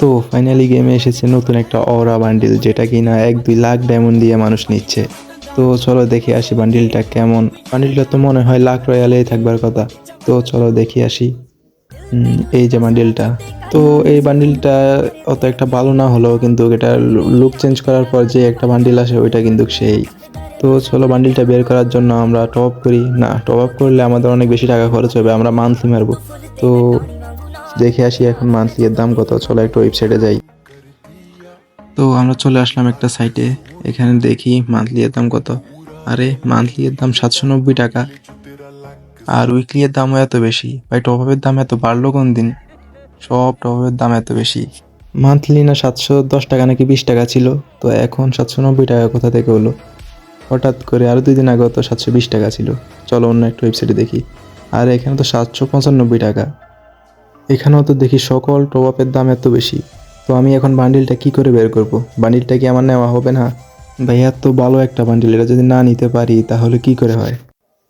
তো ফাইনালি গেমে এসেছে নতুন একটা অরা বান্ডিল যেটা কিনা এক দুই লাখ ডায়মন্ড দিয়ে মানুষ নিচ্ছে। তো চলো দেখে আসি বান্ডিলটা কেমন। বান্ডিলটা তো মনে হয় লাখ রয়ালেই থাকবার কথা। তো চলো দেখে আসি এই যে বান্ডিলটা তো এই বান্ডিলটা অত একটা ভালো না হলেও কিন্তু এটা লুক চেঞ্জ করার পর যে একটা বান্ডিল আসে, ওইটা কিন্তু সেই। তো চলো বান্ডিলটা বের করার জন্য আমরা টপ করি। না টপ আপ করলে আমাদের অনেক বেশি টাকা খরচ হবে, আমরা মান্থলি মারবো। তো দেখে আসি এখন মান্থলি এর দাম কত। চলো একটা ওয়েবসাইটে যাই। তো আমরা চলে আসলাম একটা সাইটে এখানে দেখি মান্থলি এর দাম কত। আরে মান্থলি এর দাম সাতশো নব্বই টাকা। আর উইকলি এর দামও এত বেশি। ভাই টপ আপের দাম এত বাড়লো কোন দিন? সব টপ আপের দাম এত বেশি। মান্থলি না সাতশো দশ টাকা নাকি বিশ টাকা ছিল? তো এখন সাতশো নব্বই টাকা কোথা থেকে হলো? হঠাৎ করে আরও দুই দিন আগে তো সাতশো বিশ টাকা ছিল। চলো অন্য একটা ওয়েবসাইটে দেখি। আর এখানে তো সাতশো পঁচানব্বই টাকা। এখানেও তো দেখি সকল টপ আপের দাম এত বেশি। তো আমি এখন বান্ডিলটা কি করে বের করব? বান্ডিলটা কি আমার নেওয়া হবে না? ভাই, এত ভালো একটা বান্ডিল, এটা যদি না নিতে পারি, তাহলে কি করে হয়?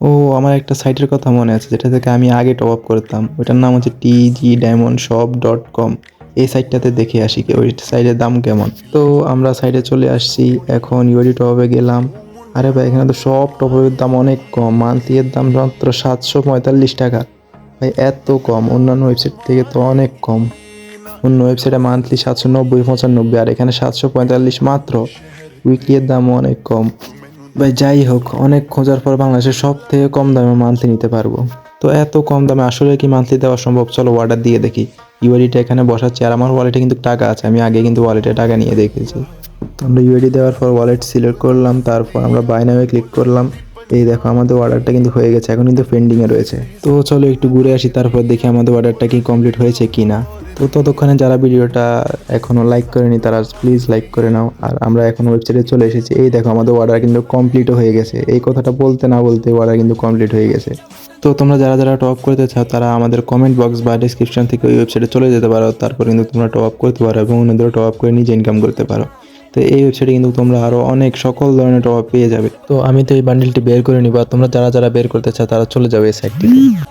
ও, আমার একটা সাইটের কথা মনে আছে, যেটা থেকে আমি আগে টপ আপ করতাম। ওইটার নাম হচ্ছে TG diamond shop dot com এই সাইটটাতে দেখে আসি কি, ওই সাইটের দাম কেমন। তো আমরা সাইটে চলে আসছি, এখন ইউডি টপ গেলাম। আরে ভাই, এখানে তো সব টপ আপের দাম অনেক কম। মান্থলি এর দাম মাত্র সাতশো পঁয়তাল্লিশ টাকা। ভাই, এত কম। অন্যান্য ওয়েবসাইট থেকে তো অনেক কম। অন্য ওয়েবসাইটে মান্থলি সাতশো নব্বই, পঁচানব্বই, আর এখানে সাতশো পঁয়তাল্লিশ মাত্র। উইকলি এর দামও অনেক কম। ভাই, যাই হোক, অনেক খোঁজার পর বাংলাদেশের সব থেকে কম দামে মান্থলি নিতে পারব। তো এত কম দামে আসলে কি মান্থলি দেওয়া সম্ভব? চলো অর্ডার দিয়ে দেখি। ইউআইডিটা এখানে বসাচ্ছি, আর আমার ওয়ালেটে কিন্তু টাকা আছে। আমি আগে কিন্তু ওয়ালেটে টাকা নিয়ে দেখেছি। তো আমরা ইউআইডি দেওয়ার পর ওয়ালেট সিলেক্ট করলাম, তারপর আমরা বাই নামে ক্লিক করলাম। এই দেখো, আমাদের অর্ডারটা কিন্তু হয়ে গেছে, এখন কিন্তু পেন্ডিংয়ে রয়েছে। তো চলো একটু ঘুরে আসি, তারপর দেখি আমাদের অর্ডারটা কি কমপ্লিট হয়েছে কি না তো ততক্ষণে যারা ভিডিওটা এখনও লাইক করেনি, তারা প্লিজ লাইক করে নাও। আর আমরা এখন ওয়েবসাইটে চলে এসেছি। এই দেখো, আমাদের অর্ডার কিন্তু কমপ্লিটও হয়ে গেছে। এই কথাটা বলতে না বলতে অর্ডার কিন্তু কমপ্লিট হয়ে গেছে। তো তোমরা যারা যারা টপ করতে চাও, তারা আমাদের কমেন্ট বক্স বা ডিসক্রিপশন থেকে ওই ওয়েবসাইটে চলে যেতে পারো। তারপর কিন্তু তোমরা টপ করতে পারো এবং অন্যদেরও টপ করে নিজে ইনকাম করতে পারো। তো এই ওয়েবসাইটে কিন্তু তোমরা আরও অনেক সকল ধরনের টপ পেয়ে যাবে। তো আমি তো এই বান্ডিলটি বের করে নিবা তোমরা যারা যারা বের করতে চাও তারা চলে যাবে এই সাইটটিতে